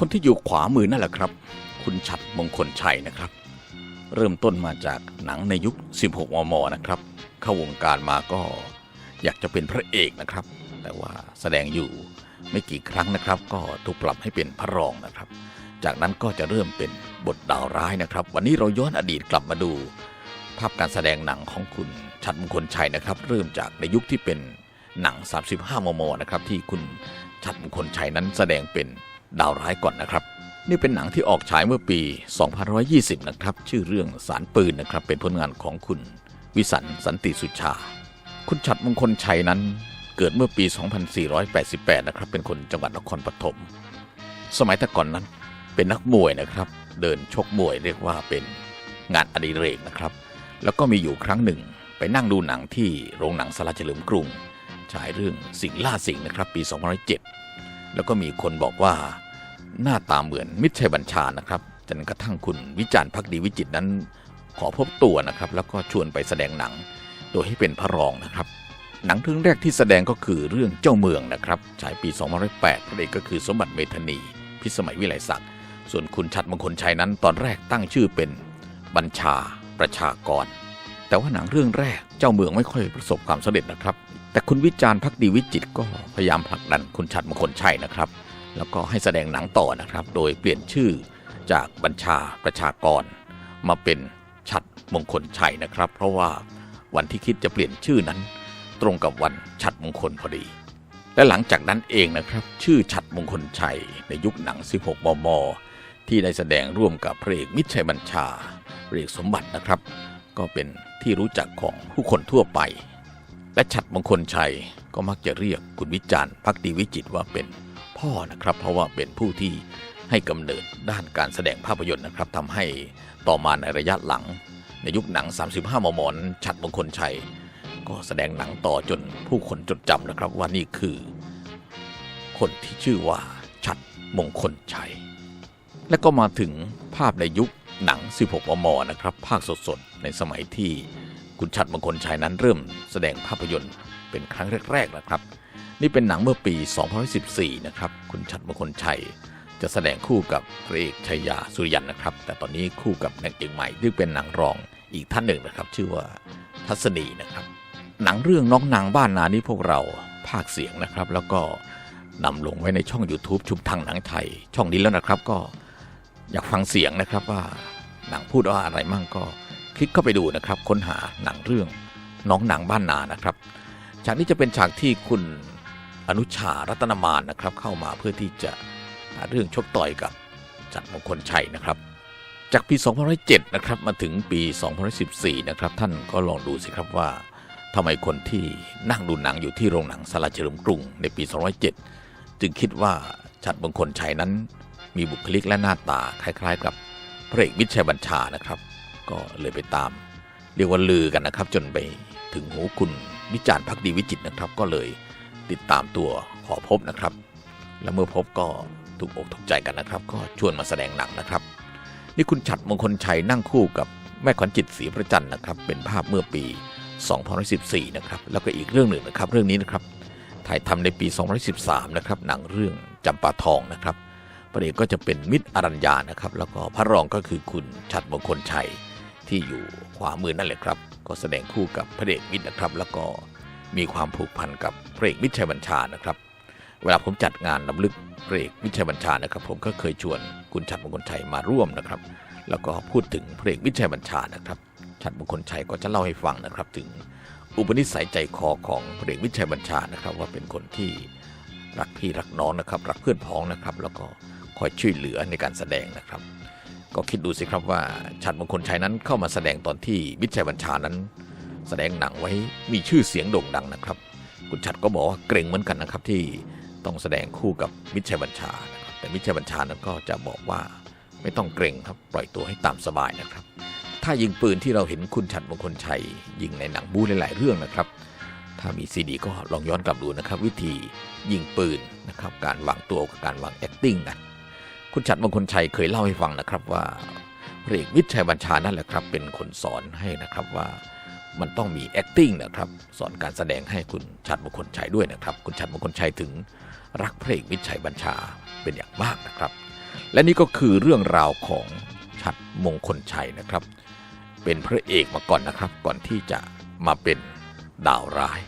คนที่อยู่ขวามือนั่นแหละครับ คุณชัดมงคลชัยนะครับ เริ่มต้นมาจากหนังในยุค 16 มม นะครับ เข้าวงการมาก็อยากจะเป็นพระเอกนะครับ แต่ว่าแสดงอยู่ไม่กี่ครั้งนะครับ ก็ถูกปรับให้เป็นพระรองนะครับ จากนั้นก็จะเริ่มเป็นบทดาวร้ายนะครับ วันนี้เราย้อนอดีตกลับมาดู ภาพการแสดงหนังของคุณชัดมงคลชัยนะครับ เริ่มจากในยุคที่เป็นหนัง 35 มม นะครับ ที่คุณชัดมงคลชัยนั้นแสดงเป็น ดาวร้ายก่อนนะครับ นี่เป็นหนังที่ออกฉายเมื่อปี 2520 นะครับ ชื่อเรื่องสารปืนนะครับ เป็นผลงานของคุณ วิสันสันติสุชา คุณชัดมงคลชัยนั้นเกิดเมื่อปี 2488 นะครับ เป็นคนจังหวัดนครปฐม สมัยแต่ก่อนนั้นเป็นนักมวยนะครับ เดินชกมวยเรียกว่าเป็นงานอดิเรกนะครับ แล้วก็มีอยู่ครั้งหนึ่งไปนั่งดูหนังที่โรงหนังสลาเฉลิมกรุงฉายเรื่องสิงล่าสิงนะครับ ปี 2007 แล้วก็มีคนบอกว่า หน้าตาเหมือนมิตรชัยบัญชานะครับจนกระทั่งคุณวิจารณ์พักดีวิจิตนั้น ขอพบตัวนะครับ แล้วก็ชวนไปแสดงหนัง โดยให้เป็นพระรองนะครับ หนังเรื่องแรกที่แสดงก็คือเรื่องเจ้าเมืองนะครับฉายปี 2008พระเอกก็คือสมบัติเมธนี พิสมัยวิไลศักดิ์ส่วนคุณชัดมงคลชัยนั้น ตอนแรกตั้งชื่อเป็นบัญชาประชากร แต่ว่าหนังเรื่องแรกเจ้าเมืองไม่ค่อยประสบความสำเร็จนะครับ แต่คุณวิจารณ์พักดีวิจิตก็พยายามผลักดันคุณชัดมงคลชัยนะครับ แล้วก็ให้แสดงหนังต่อนะครับ โดยเปลี่ยนชื่อจากบัญชาประชากร มาเป็นชัดมงคลชัยนะครับ เพราะว่าวันที่คิดจะเปลี่ยนชื่อนั้น ตรงกับวันฉัดมงคลพอดี และหลังจากนั้นเองนะครับ ชื่อฉัดมงคลชัย ในยุคหนัง 16 มม ที่ได้แสดงร่วมกับพระเอกมิตรชัยบัญชาพระเอกสมบัตินะครับ ก็เป็นที่รู้จักของผู้คนทั่วไป และฉัดมงคลชัยก็มักจะเรียกคุณวิจารณ์พักดีวิจิตว่าเป็น พ่อนะครับ เพราะว่าเป็นผู้ที่ให้กำเนิดด้านการแสดงภาพยนตร์นะครับทำให้ต่อมาในระยะหลัง ในยุคหนัง 35 มมนั้นฉัดมงคลชัย ก็แสดงหนังต่อจนผู้คนจดจำนะครับว่านี่คือ คนที่ชื่อว่าชัดมงคลชัย และก็มาถึงภาพในยุคหนัง 16 มมนะครับ ภาคสดๆ ในสมัยที่คุณชัดมงคลชัยนั้นเริ่มแสดงภาพยนตร์เป็นครั้งแรกๆนะครับ นี่เป็นหนังเมื่อปี 2014 นะครับ คุณชัดมงคลชัย จะแสดงคู่กับพระเอกชัยยาสุริยันนะครับ แต่ตอนนี้คู่กับนางเอกใหม่ที่เป็นหนังรองอีกท่านหนึ่งนะครับ ชื่อว่าทัศนีนะครับ หนังเรื่องน้องนางบ้านนานี้พวกเราภาคเสียงนะครับ แล้วก็นำลงไว้ในช่อง YouTube ชุมทางหนังไทย ช่องนี้แล้วนะครับก็อยากฟังเสียงนะครับว่าหนังพูดว่าอะไรมั่งก็คลิกเข้าไปดูนะครับ ค้นหาหนังเรื่องน้องนางบ้านนานะครับ ฉากนี้จะเป็นฉากที่คุณ อนุชารัตนมานนะครับ เข้ามาเพื่อที่จะหาเรื่องชกต่อยกับจัดมงคลชัยนะครับ จากปี 2007 นะครับ มาถึงปี 2014 นะครับ ท่านก็ลองดูสิครับว่าทำไมคนที่นั่งดูหนังอยู่ที่โรงหนังสลาเฉลิมกรุงในปี 2007 จึงคิดว่าชัดมงคลชัยนั้น มีบุคลิกและหน้าตาคล้าย ๆ กับพระเอกมิตรชัยบัญชานะครับ ก็เลยไปตาม เรียกว่าลือกันนะครับ จนไปถึงหูคุณวิจารณ์พักดีวิจิตนะครับ ก็เลย ติดตามตัวขอพบนะครับ และเมื่อพบก็ถูกอกถูกใจกันนะครับ ก็ชวนมาแสดงหนังนะครับ นี่คุณฉัดมงคลชัยนั่งคู่กับแม่ขวัญจิตศรีประจันนะครับ เป็นภาพเมื่อปี2014นะครับแล้วก็อีกเรื่องหนึ่งนะครับ เรื่องนี้นะครับ ถ่ายทำในปี 2013นะครับหนังเรื่องจำปาทองนะครับพระเอกก็จะเป็นมิตรอรัญญานะครับ แล้วก็พระรองก็คือคุณชัดมงคลชัยที่อยู่ขวามือนั่นแหละครับ ก็แสดงคู่กับพระเอกมิตรนะครับ แล้วก็ มีความผูกพันกับพระเอกมิตรชัยบัญชานะครับ เวลาผมจัดงานลำลึกพระเอกมิตรชัยบัญชานะครับ ผมก็เคยชวนคุณชัดมงคลชัยมาร่วมนะครับ แล้วก็พูดถึงพระเอกมิตรชัยบัญชานะครับ ชัดมงคลชัยก็จะเล่าให้ฟังนะครับ ถึงอุปนิสัยใจคอของพระเอกมิตรชัยบัญชานะครับ ว่าเป็นคนที่รักพี่รักน้องนะครับรักเพื่อนพ้องนะครับ แล้วก็คอยช่วยเหลือในการแสดงนะครับ ก็คิดดูสิครับว่าชัดมงคลชัยนั้นเข้ามาแสดงตอนที่มิตรชัยบัญชานั้น แสดงหนังไว้มีชื่อเสียงโด่งดังนะครับ คุณชัดก็บอกว่าเกรงเหมือนกันนะครับที่ต้องแสดงคู่กับมิตรชัยบัญชานะครับแต่มิตรชัยบัญชานั้นก็จะบอกว่าไม่ต้องเกรงครับปล่อยตัวให้ตามสบายนะครับ ถ้ายิงปืนที่เราเห็นคุณชัดมงคลชัย ยิงในหนังบู๊หลาย ๆ เรื่องนะครับ ถ้ามีซีดีก็ลองย้อนกลับดูนะครับ วิธียิงปืนนะครับการวางตัวกับการวาง acting กันคุณชัดมงคลชัยเคยเล่าให้ฟังนะครับว่าพระเอกมิตรชัยบัญชานั่นแหละครับ เป็นคนสอนให้นะครับว่า มันต้องมี acting นะครับ สอนการแสดงให้คุณชัดมงคลชัยด้วยนะครับ คุณชัดมงคลชัยถึงรักพระเอกมิตรชัยบัญชาเป็นอย่างมากนะครับ และนี่ก็คือเรื่องราวของชัดมงคลชัยนะครับ เป็นพระเอกมาก่อนนะครับ ก่อนที่จะมาเป็นดาวร้าย